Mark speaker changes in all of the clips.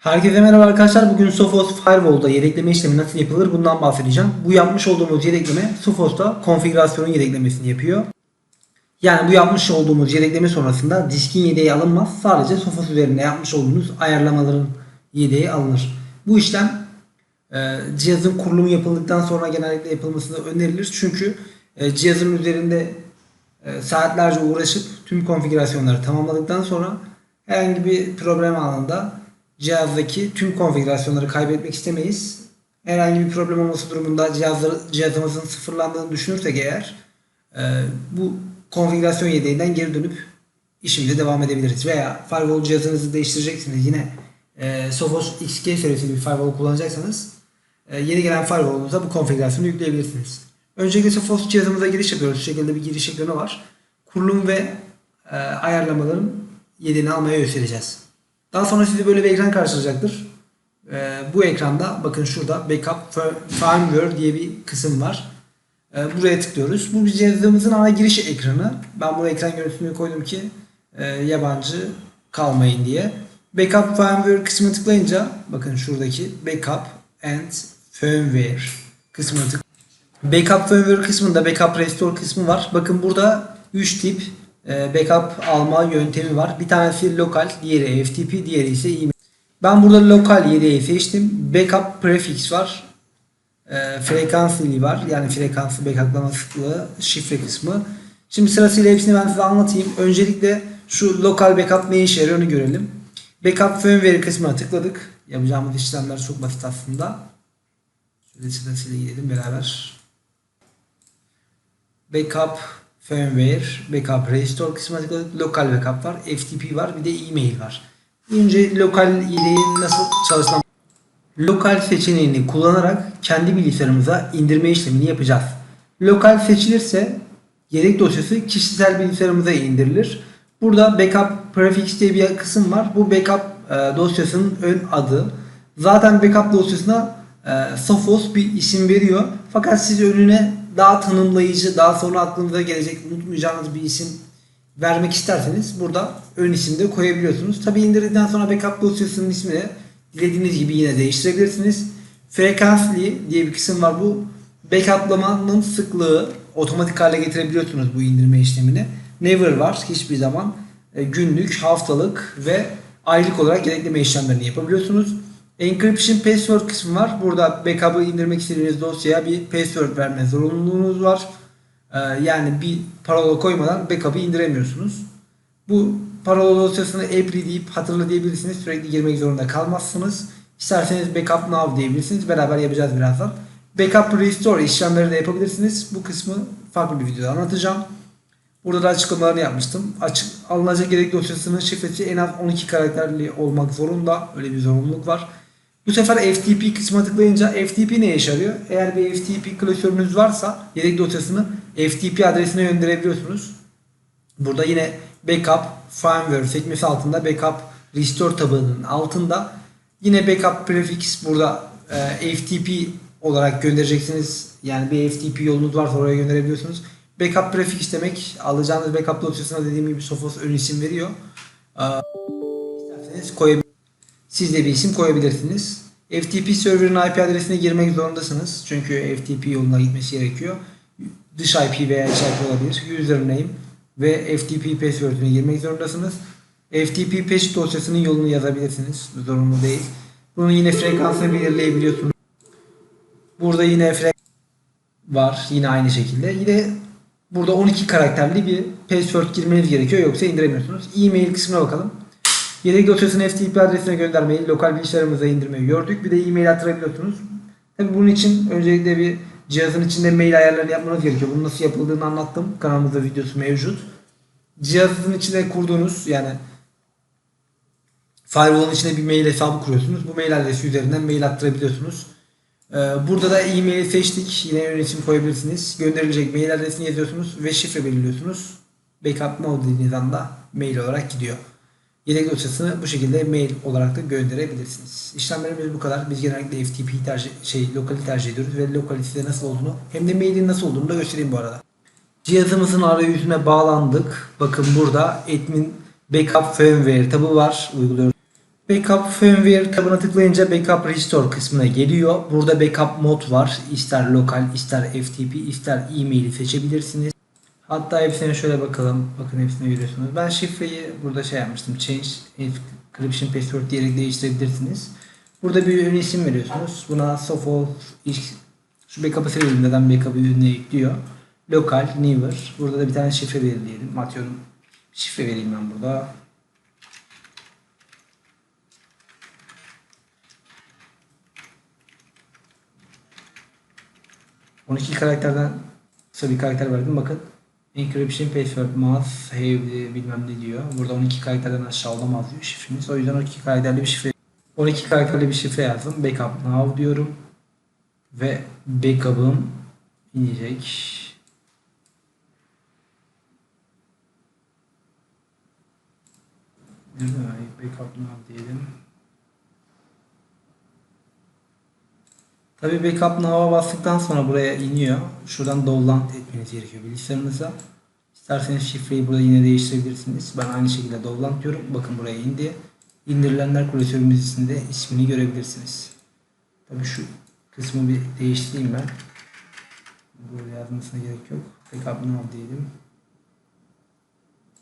Speaker 1: Herkese merhaba arkadaşlar. Bugün Sophos Firewall'da yedekleme işlemi nasıl yapılır bundan bahsedeceğim. Bu yapmış olduğumuz yedekleme Sophos'ta konfigürasyonun yedeklemesini yapıyor. Yani bu yapmış olduğumuz yedekleme sonrasında diskin yedeği alınmaz. Sadece Sophos üzerinde yapmış olduğunuz ayarlamaların yedeği alınır. Bu işlem e, cihazın kurulumu yapıldıktan sonra genellikle yapılmasını önerilir. Çünkü e, cihazın üzerinde e, saatlerce uğraşıp tüm konfigürasyonları tamamladıktan sonra herhangi bir problem anında cihazdaki tüm konfigürasyonları kaybetmek istemeyiz. Herhangi bir problem olması durumunda cihazları, cihazımızın sıfırlandığını düşünürsek eğer e, bu konfigürasyon yedeğinden geri dönüp işimize devam edebiliriz. Veya firewall cihazınızı değiştireceksiniz. Yine e, Sophos XK serisi bir firewall kullanacaksanız e, yeni gelen firewall'unuza bu konfigürasyonu yükleyebilirsiniz. Öncelikle Sophos cihazımıza giriş yapıyoruz. Şu şekilde bir giriş ekranı var. Kurulum ve e, ayarlamaların yedeğini almaya göstereceğiz. Daha sonra sizi böyle bir ekran karşılayacaktır. Ee, bu ekranda bakın şurada Backup Firmware diye bir kısım var. Ee, buraya tıklıyoruz. Bu cihazımızın ana giriş ekranı. Ben bu ekran görüntüsünü koydum ki e, yabancı kalmayın diye. Backup Firmware kısmına tıklayınca bakın şuradaki Backup and Firmware kısmına tık. Backup Firmware kısmında Backup Restore kısmı var. Bakın burada 3 tip backup alma yöntemi var. Bir tanesi lokal, diğeri FTP, diğeri ise e-mail. Ben burada lokal yedeği seçtim. Backup prefix var. E, frekans dili var. Yani frekansı backuplama sıklığı, şifre kısmı. Şimdi sırasıyla hepsini ben size anlatayım. Öncelikle şu lokal backup ne işe yarıyor onu görelim. Backup firmware kısmına tıkladık. Yapacağımız işlemler çok basit aslında. Şöyle sırasıyla gidelim beraber. Backup firmware, backup restore kısmına. Lokal backup var, FTP var, bir de e-mail var. Önce lokal yedeğin nasıl çalıştığına Lokal seçeneğini kullanarak kendi bilgisayarımıza indirme işlemini yapacağız. Lokal seçilirse yedek dosyası kişisel bilgisayarımıza indirilir. Burada backup prefix diye bir kısım var. Bu backup e, dosyasının ön adı. Zaten backup dosyasına e, Sophos bir isim veriyor. Fakat siz önüne daha tanımlayıcı, daha sonra aklınıza gelecek, unutmayacağınız bir isim vermek isterseniz burada ön isim de koyabiliyorsunuz. Tabi indirdikten sonra backup dosyasının ismini dilediğiniz gibi yine değiştirebilirsiniz. Frekansli diye bir kısım var. Bu backuplamanın sıklığı otomatik hale getirebiliyorsunuz bu indirme işlemini. Never var hiçbir zaman. E, günlük, haftalık ve aylık olarak yedekleme işlemlerini yapabiliyorsunuz. Encryption password kısmı var. Burada backup'ı indirmek istediğiniz dosyaya bir password verme zorunluluğunuz var. Ee, yani bir parola koymadan backup'ı indiremiyorsunuz. Bu parola dosyasını apply deyip hatırla diyebilirsiniz. Sürekli girmek zorunda kalmazsınız. İsterseniz backup now diyebilirsiniz. Beraber yapacağız birazdan. Backup restore işlemleri de yapabilirsiniz. Bu kısmı farklı bir videoda anlatacağım. Burada da açıklamalarını yapmıştım. Açık, alınacak yedek dosyasının şifresi en az 12 karakterli olmak zorunda. Öyle bir zorunluluk var. Bu sefer FTP kısmına tıklayınca FTP ne işe? Eğer bir FTP klasörünüz varsa yedek dosyasını FTP adresine gönderebiliyorsunuz. Burada yine backup firmware sekmesi altında backup restore tabanının altında yine backup prefix burada e, FTP olarak göndereceksiniz. Yani bir FTP yolunuz varsa oraya gönderebiliyorsunuz. Backup prefix demek alacağınız backup dosyasına dediğim gibi Sophos ön isim veriyor. Ee, isterseniz koyabilirsiniz. Siz de bir isim koyabilirsiniz. FTP server'ın IP adresine girmek zorundasınız. Çünkü FTP yoluna gitmesi gerekiyor. Dış IP veya iç IP olabilir. Username ve FTP password'üne girmek zorundasınız. FTP patch dosyasının yolunu yazabilirsiniz. Zorunlu değil. Bunu yine frekansını belirleyebiliyorsunuz. Burada yine frekans var. Yine aynı şekilde. Yine burada 12 karakterli bir password girmeniz gerekiyor. Yoksa indiremiyorsunuz. E-mail kısmına bakalım. Yedek dosyasını FTP adresine göndermeyi, lokal bilgisayarımıza indirmeyi gördük. Bir de e-mail attırabiliyorsunuz. Tabii bunun için öncelikle bir cihazın içinde mail ayarlarını yapmanız gerekiyor. Bunun nasıl yapıldığını anlattım. Kanalımızda videosu mevcut. Cihazın içine kurduğunuz yani firewall'un içine bir mail hesabı kuruyorsunuz. Bu mail adresi üzerinden mail attırabiliyorsunuz. Ee, Burada da e-mail seçtik. Yine yönetim koyabilirsiniz. Gönderilecek mail adresini yazıyorsunuz ve şifre belirliyorsunuz. Backup mode dediğiniz anda mail olarak gidiyor. Yedek dosyasını bu şekilde mail olarak da gönderebilirsiniz. İşlemlerimiz bu kadar. Biz genellikle FTP tercih, şey lokali tercih ediyoruz ve lokalitede nasıl olduğunu hem de mailin nasıl olduğunu da göstereyim bu arada. Cihazımızın arayüzüne bağlandık. Bakın burada admin backup firmware tabı var. Uyguluyoruz. Backup firmware tabına tıklayınca Backup Restore kısmına geliyor. Burada Backup mod var. İster lokal, ister FTP, ister e-mail'i seçebilirsiniz. Hatta hepsine şöyle bakalım. Bakın hepsine görüyorsunuz. Ben şifreyi burada şey yapmıştım. Change encryption password diyerek değiştirebilirsiniz. Burada bir ürün isim veriyorsunuz. Buna Sofol şu backup'ı seviyorum. Neden backup'ı ürüne ekliyor. Lokal, newer. Burada da bir tane şifre belirleyelim. Atıyorum. Şifre vereyim ben burada. ...12 karakterden kısa bir karakter verdim. Bakın Encryption password must have bilmem ne diyor. Burada 12 karakterden aşağı olamaz diyor şifreniz. O yüzden 12 karakterli bir şifre 12 karakterli bir şifre yazdım. Backup now diyorum. Ve backup'ım inecek. Backup now diyelim. Tabi backup now'a bastıktan sonra buraya iniyor. Şuradan download etmeniz gerekiyor bilgisayarınıza. İsterseniz şifreyi burada yine değiştirebilirsiniz. Ben aynı şekilde download diyorum. Bakın buraya indi. İndirilenler klasörümüzün ismini görebilirsiniz. Tabi şu kısmı bir değiştireyim ben. Burada yazmasına gerek yok. Backup now diyelim.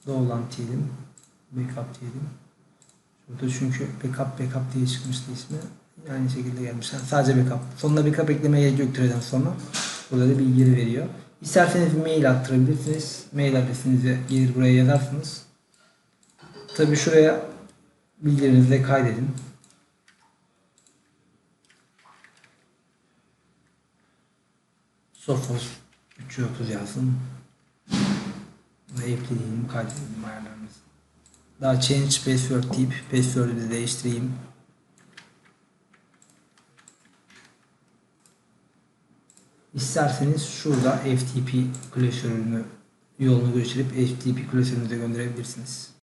Speaker 1: Download diyelim. Backup diyelim. Burada çünkü backup backup diye çıkmıştı ismi. Aynı şekilde gelmiş. Sadece backup. Sonuna backup eklemeye gerek yok türeden sonra. Burada da bilgileri veriyor. İsterseniz mail attırabilirsiniz. Mail adresinizi gelir buraya yazarsınız. Tabi şuraya bilgilerinizi de kaydedin. Sofos 330 yazdım. Ve eklediğim kaydedelim ayarlarımızı. Daha change password deyip password'ü de değiştireyim. İsterseniz şurada FTP klasörünü yolunu gösterip FTP klasörünüze gönderebilirsiniz.